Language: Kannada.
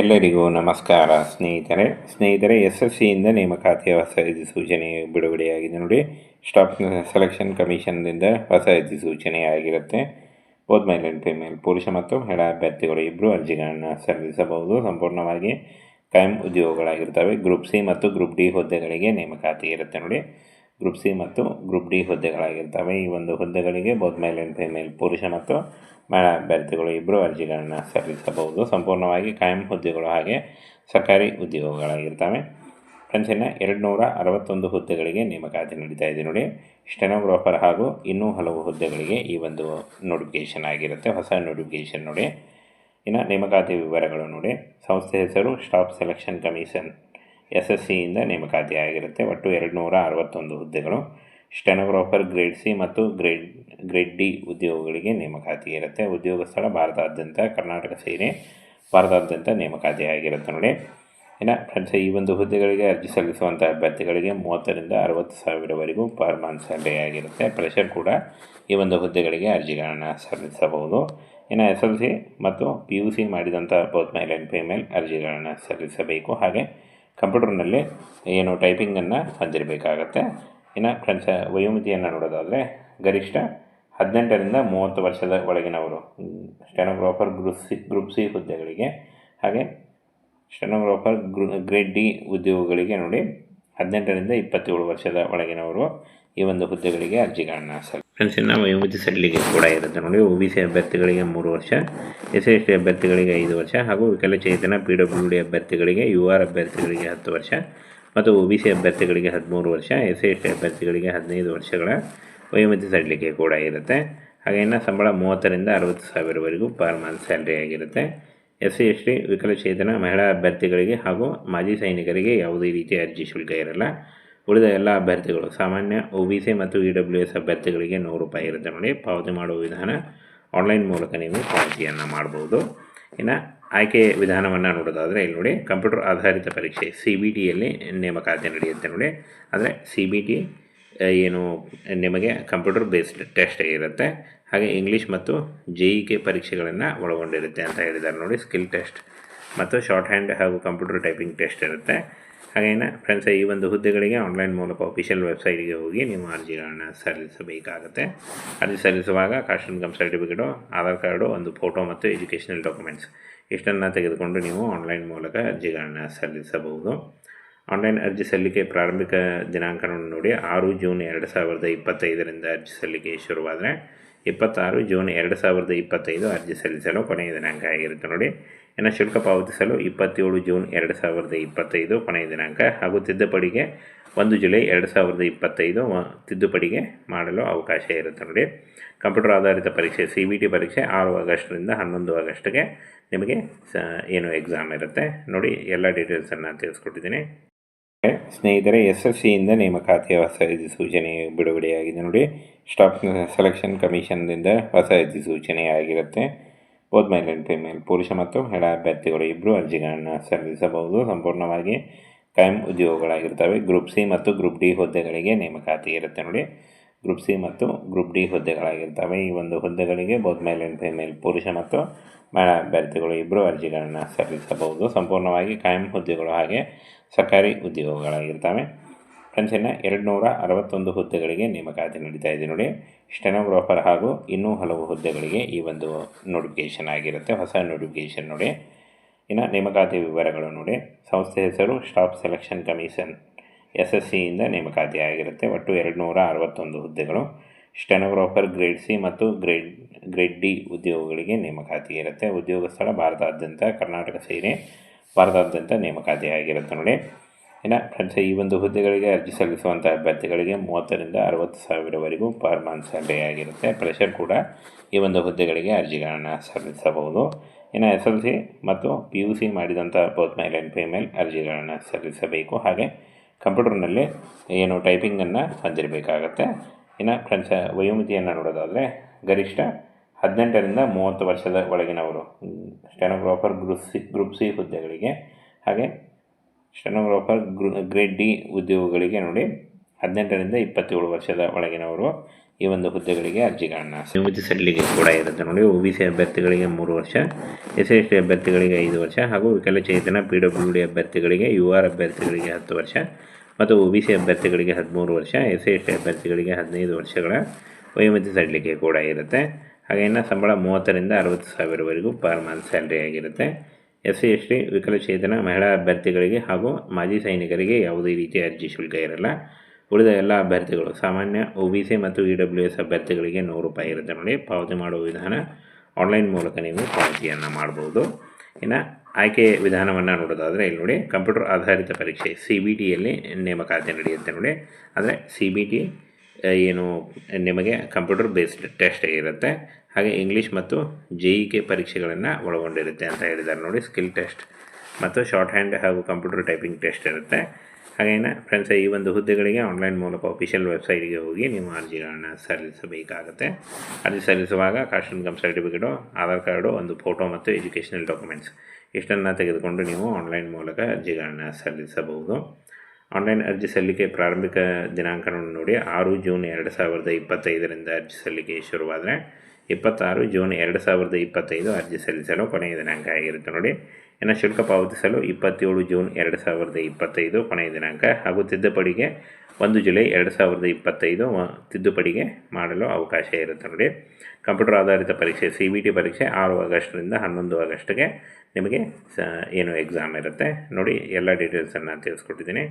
ಎಲ್ಲರಿಗೂ ನಮಸ್ಕಾರ ಸ್ನೇಹಿತರೆ. ಸ್ನೇಹಿತರೆ ಎಸ್ ಎಸ್ ಸಿಯಿಂದ ನೇಮಕಾತಿಯ ಹೊಸ ಅಧಿಸೂಚನೆ ಬಿಡುಗಡೆಯಾಗಿದೆ ನೋಡಿ. ಸ್ಟಾಫ್ ಸೆಲೆಕ್ಷನ್ ಕಮಿಷನ್ದಿಂದ ಹೊಸ ಅಧಿಸೂಚನೆ ಆಗಿರುತ್ತೆ. ಬೋತ್ ಮೇಲೆ ಪುರುಷ ಮತ್ತು ಮಹಿಳಾ ಅಭ್ಯರ್ಥಿಗಳು ಇಬ್ಬರು ಅರ್ಜಿಗಳನ್ನು ಸಲ್ಲಿಸಬಹುದು. ಸಂಪೂರ್ಣವಾಗಿ ಕಾಯಂ ಉದ್ಯೋಗಗಳಾಗಿರ್ತವೆ. ಗ್ರೂಪ್ ಸಿ ಮತ್ತು ಗ್ರೂಪ್ ಡಿ ಹುದ್ದೆಗಳಿಗೆ ನೇಮಕಾತಿ ಇರುತ್ತೆ ನೋಡಿ. ಗ್ರೂಪ್ ಸಿ ಮತ್ತು ಗ್ರೂಪ್ ಡಿ ಹುದ್ದೆಗಳಾಗಿರ್ತವೆ. ಈ ಒಂದು ಹುದ್ದೆಗಳಿಗೆ ಬೋಧ ಮೇಲೆ ಫಿಮೇಲ್ ಪುರುಷ ಮತ್ತು ಮಹಿಳಾ ಅಭ್ಯರ್ಥಿಗಳು ಇಬ್ಬರು ಅರ್ಜಿಗಳನ್ನು ಸಲ್ಲಿಸಬಹುದು. ಸಂಪೂರ್ಣವಾಗಿ ಕಾಯಂ ಹುದ್ದೆಗಳು ಹಾಗೆ ಸರ್ಕಾರಿ ಉದ್ಯೋಗಗಳಾಗಿರ್ತವೆ. ಫ್ರೆಂಡ್ಸಿನ ಎರಡು ನೂರ ಅರವತ್ತೊಂದು ಹುದ್ದೆಗಳಿಗೆ ನೇಮಕಾತಿ ನಡೀತಾ ಇದೆ ನೋಡಿ. ಸ್ಟೆನೋಗ್ರಾಫರ್ ಹಾಗೂ ಇನ್ನೂ ಹಲವು ಹುದ್ದೆಗಳಿಗೆ ಈ ಒಂದು ನೋಟಿಫಿಕೇಷನ್ ಆಗಿರುತ್ತೆ. ಹೊಸ ನೋಟಿಫಿಕೇಷನ್ ನೋಡಿ. ಇನ್ನು ನೇಮಕಾತಿ ವಿವರಗಳು ನೋಡಿ. ಸಂಸ್ಥೆ ಹೆಸರು staff selection commission S S ಸಿಯಿಂದ ನೇಮಕಾತಿ ಆಗಿರುತ್ತೆ ಒಟ್ಟು ಎರಡು ನೂರ ಅರವತ್ತೊಂದು ಹುದ್ದೆಗಳು. ಸ್ಟೆನೋಗ್ರಾಫರ್ ಗ್ರೇಡ್ ಸಿ ಮತ್ತು ಗ್ರೇಡ್ ಗ್ರೇಡ್ ಡಿ ಉದ್ಯೋಗಗಳಿಗೆ ನೇಮಕಾತಿ ಇರುತ್ತೆ. ಉದ್ಯೋಗ ಸ್ಥಳ ಭಾರತಾದ್ಯಂತ, ಕರ್ನಾಟಕ ಸೇರಿ ಭಾರತಾದ್ಯಂತ ನೇಮಕಾತಿ ಆಗಿರುತ್ತೆ ನೋಡಿ. ಇನ್ನು ಫ್ರೆಂಡ್ಸ್, ಈ ಒಂದು ಹುದ್ದೆಗಳಿಗೆ ಅರ್ಜಿ ಸಲ್ಲಿಸುವಂಥ ಅಭ್ಯರ್ಥಿಗಳಿಗೆ ಮೂವತ್ತರಿಂದ ಅರವತ್ತು ಸಾವಿರವರೆಗೂ ಪರ್ ಮಂತ್ ಸ್ಯಾಲರಿ ಆಗಿರುತ್ತೆ. ಪ್ರೆಷರ್ ಕೂಡ ಈ ಒಂದು ಹುದ್ದೆಗಳಿಗೆ ಅರ್ಜಿಗಳನ್ನು ಸಲ್ಲಿಸಬಹುದು. ಇನ್ನು ಎಸ್ ಎಲ್ ಸಿ ಮತ್ತು ಪಿ ಯು ಸಿ ಮಾಡಿದಂಥ ಬೋತ್ ಮೇಲ್ ಆ್ಯಂಡ್ ಅರ್ಜಿಗಳನ್ನು ಸಲ್ಲಿಸಬೇಕು. ಹಾಗೆ ಕಂಪ್ಯೂಟರ್ನಲ್ಲಿ ಏನು ಟೈಪಿಂಗನ್ನು ಹೊಂದಿರಬೇಕಾಗತ್ತೆ ಇನ್ನು ಫ್ರೆಂಡ್ಸ್, ವಯೋಮಿತಿಯನ್ನು ನೋಡೋದಾದರೆ ಗರಿಷ್ಠ ಹದಿನೆಂಟರಿಂದ ಮೂವತ್ತು ವರ್ಷದ ಒಳಗಿನವರು, stenographer group C group C ಹುದ್ದೆಗಳಿಗೆ, ಹಾಗೆ ಸ್ಟೆನೋಗ್ರಾಫರ್ ಗ್ರೂ, ಗ್ರೇಡ್ ಡಿ ಉದ್ಯೋಗಗಳಿಗೆ ನೋಡಿ ಹದಿನೆಂಟರಿಂದ ಇಪ್ಪತ್ತೇಳು ವರ್ಷದ ಒಳಗಿನವರು ಈ ಒಂದು ಹುದ್ದೆಗಳಿಗೆ ಅರ್ಜಿಗಳನ್ನು ಸಲ್ಲಿ ಫ್ರೆಂಡ್ಸ್ ಇನ್ನು ವಯೋಮಿತಿ ಸಡಿಲಿಗೆ ಕೂಡ ಇರುತ್ತೆ ನೋಡಿ. ಒ ಬಿ ಸಿ ಅಭ್ಯರ್ಥಿಗಳಿಗೆ ಮೂರು ವರ್ಷ ಎಸ್ ಎಸ್ ಟಿ ಅಭ್ಯರ್ಥಿಗಳಿಗೆ ಐದು ವರ್ಷ ಹಾಗೂ ವಿಕಲಚೇತನ ಪಿ ಡಬ್ಲ್ಯೂ ಡಿ ಅಭ್ಯರ್ಥಿಗಳಿಗೆ ಯು ಆರ್ ಅಭ್ಯರ್ಥಿಗಳಿಗೆ ಹತ್ತು ವರ್ಷ ಮತ್ತು ಒ ಬಿ ಸಿ ಅಭ್ಯರ್ಥಿಗಳಿಗೆ ಹದಿಮೂರು ವರ್ಷ ಎಸ್ ಎಸ್ ಟಿ ಅಭ್ಯರ್ಥಿಗಳಿಗೆ ಹದಿನೈದು ವರ್ಷಗಳ ವಯೋಮಿತಿ ಸಡಿಲಿಕೆ ಕೂಡ ಇರುತ್ತೆ. ಹಾಗೆ ಇನ್ನು ಸಂಬಳ ಮೂವತ್ತರಿಂದ ಅರವತ್ತು ಸಾವಿರವರೆಗೂ ಪರ್ ಮಂತ್ ಸ್ಯಾಲ್ರಿ ಆಗಿರುತ್ತೆ. ಎಸ್ ಸಿ ಎಸ್ ಟಿ ವಿಕಲಚೇತನ ಮಹಿಳಾ ಅಭ್ಯರ್ಥಿಗಳಿಗೆ ಹಾಗೂ ಮಾಜಿ ಸೈನಿಕರಿಗೆ ಯಾವುದೇ ರೀತಿಯ ಅರ್ಜಿ ಶುಲ್ಕ ಇರಲ್ಲ. ಉಳಿದ ಎಲ್ಲ ಅಭ್ಯರ್ಥಿಗಳು ಸಾಮಾನ್ಯ ಒ ಮತ್ತು ಇ ಅಭ್ಯರ್ಥಿಗಳಿಗೆ ನೂರು ರೂಪಾಯಿ ಇರುತ್ತೆ ನೋಡಿ. ಪಾವತಿ ಮಾಡುವ ವಿಧಾನ ಆನ್ಲೈನ್ ಮೂಲಕ ನೀವು ಪಾವತಿಯನ್ನು ಮಾಡ್ಬೋದು. ಇನ್ನು ಆಯ್ಕೆ ವಿಧಾನವನ್ನು ನೋಡೋದಾದರೆ ಇಲ್ಲಿ ನೋಡಿ, ಕಂಪ್ಯೂಟರ್ ಆಧಾರಿತ ಪರೀಕ್ಷೆ ಸಿ ಬಿ ಟಿಯಲ್ಲಿ ನೇಮಕಾತಿ ನಡೆಯುತ್ತೆ ನೋಡಿ. ಅಂದರೆ ಸಿ ಬಿ ಟಿ ಏನು ನಿಮಗೆ ಕಂಪ್ಯೂಟರ್ ಬೇಸ್ಡ್ ಟೆಸ್ಟ್ ಇರುತ್ತೆ. ಹಾಗೆ ಇಂಗ್ಲೀಷ್ ಮತ್ತು ಜೆ ಇ ಕೆ ಪರೀಕ್ಷೆಗಳನ್ನು ಒಳಗೊಂಡಿರುತ್ತೆ ಅಂತ ಹೇಳಿದ್ದಾರೆ ನೋಡಿ. ಸ್ಕಿಲ್ ಟೆಸ್ಟ್ ಮತ್ತು ಶಾರ್ಟ್ ಹ್ಯಾಂಡ್ ಹಾಗೂ ಕಂಪ್ಯೂಟರ್ ಟೈಪಿಂಗ್ ಟೆಸ್ಟ್ ಇರುತ್ತೆ. ಹಾಗೇನ ಫ್ರೆಂಡ್ಸ್ ಈ ಒಂದು ಹುದ್ದೆಗಳಿಗೆ ಆನ್ಲೈನ್ ಮೂಲಕ ಅಫಿಷಿಯಲ್ ವೆಬ್ಸೈಟ್ಗೆ ಹೋಗಿ ನೀವು ಅರ್ಜಿಗಳನ್ನು ಸಲ್ಲಿಸಬೇಕಾಗುತ್ತೆ. ಅರ್ಜಿ ಸಲ್ಲಿಸುವಾಗ caste income certificate Aadhaar card ಒಂದು ಫೋಟೋ ಮತ್ತು ಎಜುಕೇಷನಲ್ ಡಾಕ್ಯುಮೆಂಟ್ಸ್ ಇಷ್ಟನ್ನು ತೆಗೆದುಕೊಂಡು ನೀವು ಆನ್ಲೈನ್ ಮೂಲಕ ಅರ್ಜಿಗಳನ್ನು ಸಲ್ಲಿಸಬಹುದು. ಆನ್ಲೈನ್ ಅರ್ಜಿ ಸಲ್ಲಿಕೆ ಪ್ರಾರಂಭಿಕ ದಿನಾಂಕವನ್ನು ನೋಡಿ, ಆರು ಜೂನ್ ಎರಡು ಸಾವಿರದ ಇಪ್ಪತ್ತೈದರಿಂದ ಅರ್ಜಿ ಸಲ್ಲಿಕೆ ಶುರುವಾದರೆ, ಇಪ್ಪತ್ತಾರು ಜೂನ್ ಎರಡು ಸಾವಿರದ ಇಪ್ಪತ್ತೈದು ಅರ್ಜಿ ಸಲ್ಲಿಸಲು ಕೊನೆಯ ದಿನಾಂಕ ಆಗಿರುತ್ತೆ ನೋಡಿ. ಇನ್ನು ಶುಲ್ಕ ಪಾವತಿಸಲು ಇಪ್ಪತ್ತೇಳು ಜೂನ್ ಎರಡು ಸಾವಿರದ ಇಪ್ಪತ್ತೈದು ಕೊನೆಯ ದಿನಾಂಕ ಹಾಗೂ ತಿದ್ದುಪಡಿಗೆ ಒಂದು ಜುಲೈ ಎರಡು ಸಾವಿರದ ಇಪ್ಪತ್ತೈದು ತಿದ್ದುಪಡಿಗೆ ಮಾಡಲು ಅವಕಾಶ ಇರುತ್ತೆ ನೋಡಿ. ಕಂಪ್ಯೂಟರ್ ಆಧಾರಿತ ಪರೀಕ್ಷೆ, ಸಿ ಬಿ ಟಿ ಪರೀಕ್ಷೆ ಆರು ಆಗಸ್ಟ್ರಿಂದ ಹನ್ನೊಂದು ಆಗಸ್ಟ್ಗೆ ನಿಮಗೆ ಸ ಏನು ಎಕ್ಸಾಮ್ ಇರುತ್ತೆ. ನೋಡಿ, ಎಲ್ಲ ಡೀಟೇಲ್ಸನ್ನು ತಿಳಿಸ್ಕೊಟ್ಟಿದ್ದೀನಿ. ಸ್ನೇಹಿತರೆ, ಎಸ್ ಎಸ್ ಸಿಯಿಂದ ನೇಮಕಾತಿಯ ಹೊಸ ಅಧಿಸೂಚನೆ ಬಿಡುಗಡೆಯಾಗಿದೆ ನೋಡಿ. ಸ್ಟಾಫ್ ಸೆಲೆಕ್ಷನ್ ಕಮಿಷನ್ದಿಂದ ಹೊಸ ಅಧಿಸೂಚನೆ ಆಗಿರುತ್ತೆ. ಆ್ಯಂಡ್ ಫಿಮೇಲ್ ಪುರುಷ ಮತ್ತು ಮಹಿಳಾ ಅಭ್ಯರ್ಥಿಗಳು ಇಬ್ಬರು ಅರ್ಜಿಗಳನ್ನು ಸಲ್ಲಿಸಬಹುದು. ಸಂಪೂರ್ಣವಾಗಿ ಕಾಯಂ ಉದ್ಯೋಗಗಳಾಗಿರ್ತವೆ ಗ್ರೂಪ್ ಸಿ ಮತ್ತು ಗ್ರೂಪ್ ಡಿ ಹುದ್ದೆಗಳಿಗೆ ನೇಮಕಾತಿ ಇರುತ್ತೆ ನೋಡಿ. ಗ್ರೂಪ್ ಸಿ ಮತ್ತು ಗ್ರೂಪ್ ಡಿ ಹುದ್ದೆಗಳಾಗಿರ್ತವೆ. ಈ ಒಂದು ಹುದ್ದೆಗಳಿಗೆ ಬೋತ್ ಮೇಲ್ ಆ್ಯಂಡ್ ಫಿಮೇಲ್ ಪುರುಷ ಮತ್ತು ಮಹಿಳಾ ಅಭ್ಯರ್ಥಿಗಳು ಇಬ್ಬರು ಅರ್ಜಿಗಳನ್ನು ಸಲ್ಲಿಸಬಹುದು. ಸಂಪೂರ್ಣವಾಗಿ ಕಾಯಂ ಹುದ್ದೆಗಳು ಹಾಗೆ ಸರ್ಕಾರಿ ಉದ್ಯೋಗಗಳಾಗಿರ್ತವೆ. ಫ್ರೆಂಡ್ಸ್ ಎರಡು ನೂರ ಅರವತ್ತೊಂದು ಹುದ್ದೆಗಳಿಗೆ ನೇಮಕಾತಿ ನಡೀತಾ ಇದೆ ನೋಡಿ. ಸ್ಟೆನೋಗ್ರಾಫರ್ ಹಾಗೂ ಇನ್ನೂ ಹಲವು ಹುದ್ದೆಗಳಿಗೆ ಈ ಒಂದು ನೋಟಿಫಿಕೇಷನ್ ಆಗಿರುತ್ತೆ, ಹೊಸ ನೋಟಿಫಿಕೇಷನ್ ನೋಡಿ. ಇನ್ನು ನೇಮಕಾತಿ ವಿವರಗಳು ನೋಡಿ. ಸಂಸ್ಥೆ ಹೆಸರು staff selection commission S S ಸಿಯಿಂದ ನೇಮಕಾತಿ ಆಗಿರುತ್ತೆ. ಒಟ್ಟು ಎರಡು ನೂರ ಅರವತ್ತೊಂದು ಹುದ್ದೆಗಳು. ಸ್ಟೆನೋಗ್ರಾಫರ್ ಗ್ರೇಡ್ ಸಿ ಮತ್ತು ಗ್ರೇಡ್ ಗ್ರೇಡ್ ಡಿ ಉದ್ಯೋಗಗಳಿಗೆ ನೇಮಕಾತಿ ಇರುತ್ತೆ. ಉದ್ಯೋಗ ಸ್ಥಳ ಭಾರತಾದ್ಯಂತ, ಕರ್ನಾಟಕ ಸೇರಿ ಭಾರತಾದ್ಯಂತ ನೇಮಕಾತಿ ಆಗಿರುತ್ತೆ ನೋಡಿ. ಇನ್ನು ಫ್ರೆಂಡ್ಸ್ ಈ ಒಂದು ಹುದ್ದೆಗಳಿಗೆ ಅರ್ಜಿ ಸಲ್ಲಿಸುವಂಥ ಅಭ್ಯರ್ಥಿಗಳಿಗೆ ಮೂವತ್ತರಿಂದ ಅರವತ್ತು ಸಾವಿರವರೆಗೂ ಪರ್ ಮಂತ್ ಸ್ಯಾಲ್ರಿ ಆಗಿರುತ್ತೆ. ಪ್ರೆಷರ್ ಕೂಡ ಈ ಒಂದು ಹುದ್ದೆಗಳಿಗೆ ಅರ್ಜಿಗಳನ್ನು ಸಲ್ಲಿಸಬಹುದು. ಇನ್ನು ಎಸ್ ಎಲ್ ಸಿ ಮತ್ತು ಪಿ ಯು ಸಿ ಮಾಡಿದಂಥ ಬೋತ್ ಮೇಲ್ ಆ್ಯಂಡ್ ಫಿಮೇಲ್ ಅರ್ಜಿಗಳನ್ನು ಸಲ್ಲಿಸಬೇಕು. ಹಾಗೆ ಕಂಪ್ಯೂಟರ್ನಲ್ಲಿ ಏನು ಟೈಪಿಂಗನ್ನು ಹೊಂದಿರಬೇಕಾಗತ್ತೆ. ಇನ್ನು ಫ್ರೆಂಡ್ಸ್ ವಯೋಮಿತಿಯನ್ನು ನೋಡೋದಾದರೆ ಗರಿಷ್ಠ ಹದಿನೆಂಟರಿಂದ ಮೂವತ್ತು ವರ್ಷದ ಒಳಗಿನವರು stenographer group C group C ಹುದ್ದೆಗಳಿಗೆ ಹಾಗೆ ಸ್ಟೆನೋಗ್ರಾಫರ್ ಗ್ರೂ ಗ್ರೇಡ್ ಡಿ ಉದ್ಯೋಗಗಳಿಗೆ ನೋಡಿ ಹದಿನೆಂಟರಿಂದ ಇಪ್ಪತ್ತೇಳು ವರ್ಷದ ಒಳಗಿನವರು ಈ ಒಂದು ಹುದ್ದೆಗಳಿಗೆ ಅರ್ಜಿಗಳನ್ನು ಸಡಿಲಿಕೆ ಕೂಡ ಇರುತ್ತೆ ನೋಡಿ ಒ ಬಿ ಸಿ ಅಭ್ಯರ್ಥಿಗಳಿಗೆ ಮೂರು ವರ್ಷ, ಎಸ್ ಎಸ್ ಟಿ ಅಭ್ಯರ್ಥಿಗಳಿಗೆ ಐದು ವರ್ಷ ಹಾಗೂ ವಿಕಲಚೇತನ ಪಿ ಡಬ್ಲ್ಯೂ ಡಿ ಅಭ್ಯರ್ಥಿಗಳಿಗೆ ಯು ಆರ್ ಅಭ್ಯರ್ಥಿಗಳಿಗೆ ಹತ್ತು ವರ್ಷ ಮತ್ತು ಒ ಬಿ ಸಿ ಅಭ್ಯರ್ಥಿಗಳಿಗೆ ಹದಿಮೂರು ವರ್ಷ, ಎಸ್ ಎಸ್ ಟಿ ಅಭ್ಯರ್ಥಿಗಳಿಗೆ ಹದಿನೈದು ವರ್ಷಗಳ ವಯೋಮಿತಿ ಸಡಿಲಿಕೆ ಕೂಡ ಇರುತ್ತೆ. ಹಾಗೆ ಇನ್ನು ಸಂಬಳ ಮೂವತ್ತರಿಂದ ಅರವತ್ತು ಸಾವಿರವರೆಗೂ ಪರ್ ಮಂತ್ ಸ್ಯಾಲ್ರಿ ಆಗಿರುತ್ತೆ. ಎಸ್ ಸಿ ಎಸ್ ಟಿ ವಿಕಲಚೇತನ, ಮಹಿಳಾ ಅಭ್ಯರ್ಥಿಗಳಿಗೆ ಹಾಗೂ ಮಾಜಿ ಸೈನಿಕರಿಗೆ ಯಾವುದೇ ರೀತಿಯ ಅರ್ಜಿ ಶುಲ್ಕ ಇರಲ್ಲ. ಉಳಿದ ಎಲ್ಲ ಅಭ್ಯರ್ಥಿಗಳು ಸಾಮಾನ್ಯ ಒ ಬಿ ಸಿ ಮತ್ತು ಇ ಡಬ್ಲ್ಯೂ ಎಸ್ ಅಭ್ಯರ್ಥಿಗಳಿಗೆ ನೂರು ರೂಪಾಯಿ ಇರುತ್ತೆ ನೋಡಿ. ಪಾವತಿ ಮಾಡುವ ವಿಧಾನ ಆನ್ಲೈನ್ ಮೂಲಕ ನೀವು ಪಾವತಿಯನ್ನು ಮಾಡ್ಬೋದು. ಇನ್ನು ಆಯ್ಕೆ ವಿಧಾನವನ್ನು ನೋಡೋದಾದರೆ ಇಲ್ಲಿ ನೋಡಿ, ಕಂಪ್ಯೂಟರ್ ಆಧಾರಿತ ಪರೀಕ್ಷೆ ಸಿ ಬಿ ಟಿಯಲ್ಲಿ ನೇಮಕಾತಿ ನಡೆಯುತ್ತೆ ನೋಡಿ. ಅಂದರೆ ಸಿ ಬಿ ಟಿ, ಏನು, ನಿಮಗೆ ಕಂಪ್ಯೂಟರ್ ಬೇಸ್ಡ್ ಟೆಸ್ಟ್ ಇರುತ್ತೆ. ಹಾಗೆ ಇಂಗ್ಲೀಷ್ ಮತ್ತು ಜೆ ಇ ಕೆ ಪರೀಕ್ಷೆಗಳನ್ನು ಒಳಗೊಂಡಿರುತ್ತೆ ಅಂತ ಹೇಳಿದ್ದಾರೆ ನೋಡಿ ಸ್ಕಿಲ್ ಟೆಸ್ಟ್ ಮತ್ತು ಶಾರ್ಟ್ ಹ್ಯಾಂಡ್ ಹಾಗೂ ಕಂಪ್ಯೂಟರ್ ಟೈಪಿಂಗ್ ಟೆಸ್ಟ್ ಇರುತ್ತೆ. ಹಾಗೇನ ಫ್ರೆಂಡ್ಸ್ ಈ ಒಂದು ಹುದ್ದೆಗಳಿಗೆ ಆನ್ಲೈನ್ ಮೂಲಕ ಅಫಿಷಿಯಲ್ ವೆಬ್ಸೈಟ್ಗೆ ಹೋಗಿ ನೀವು ಅರ್ಜಿಗಳನ್ನು ಸಲ್ಲಿಸಬೇಕಾಗುತ್ತೆ. ಅರ್ಜಿ ಸಲ್ಲಿಸುವಾಗ caste income certificate Aadhaar card, ಒಂದು ಫೋಟೋ ಮತ್ತು ಎಜುಕೇಷನಲ್ ಡಾಕ್ಯುಮೆಂಟ್ಸ್ ಇಷ್ಟನ್ನು ತೆಗೆದುಕೊಂಡು ನೀವು ಆನ್ಲೈನ್ ಮೂಲಕ ಅರ್ಜಿಗಳನ್ನು ಸಲ್ಲಿಸಬಹುದು. ಆನ್ಲೈನ್ ಅರ್ಜಿ ಸಲ್ಲಿಕೆ ಪ್ರಾರಂಭಿಕ ದಿನಾಂಕವನ್ನು ನೋಡಿ, ಆರು ಜೂನ್ ಎರಡು ಸಾವಿರದ ಇಪ್ಪತ್ತೈದರಿಂದ ಅರ್ಜಿ ಸಲ್ಲಿಕೆ ಶುರುವಾದರೆ ಇಪ್ಪತ್ತಾರು ಜೂನ್ ಎರಡು ಸಾವಿರದ ಇಪ್ಪತ್ತೈದು ಅರ್ಜಿ ಸಲ್ಲಿಸಲು ಕೊನೆಯ ದಿನಾಂಕ ಆಗಿರುತ್ತೆ ನೋಡಿ. ಇನ್ನು ಶುಲ್ಕ ಪಾವತಿಸಲು ಇಪ್ಪತ್ತೇಳು ಜೂನ್ ಎರಡು ಸಾವಿರದ ಇಪ್ಪತ್ತೈದು ಕೊನೆಯ ದಿನಾಂಕ ಹಾಗೂ ತಿದ್ದುಪಡಿಗೆ ಒಂದು ಜುಲೈ ಎರಡು ಸಾವಿರದ ಇಪ್ಪತ್ತೈದು ತಿದ್ದುಪಡಿಗೆ ಮಾಡಲು ಅವಕಾಶ ಇರುತ್ತೆ ನೋಡಿ. ಕಂಪ್ಯೂಟರ್ ಆಧಾರಿತ ಪರೀಕ್ಷೆ, ಸಿ ಬಿ ಟಿ ಪರೀಕ್ಷೆ ಆರು ಆಗಸ್ಟ್ರಿಂದ ಹನ್ನೊಂದು ಆಗಸ್ಟ್ಗೆ ನಿಮಗೆ ಏನು ಎಕ್ಸಾಮ್ ಇರುತ್ತೆ. ನೋಡಿ, ಎಲ್ಲ ಡೀಟೇಲ್ಸನ್ನು ತಿಳಿಸ್ಕೊಟ್ಟಿದ್ದೀನಿ.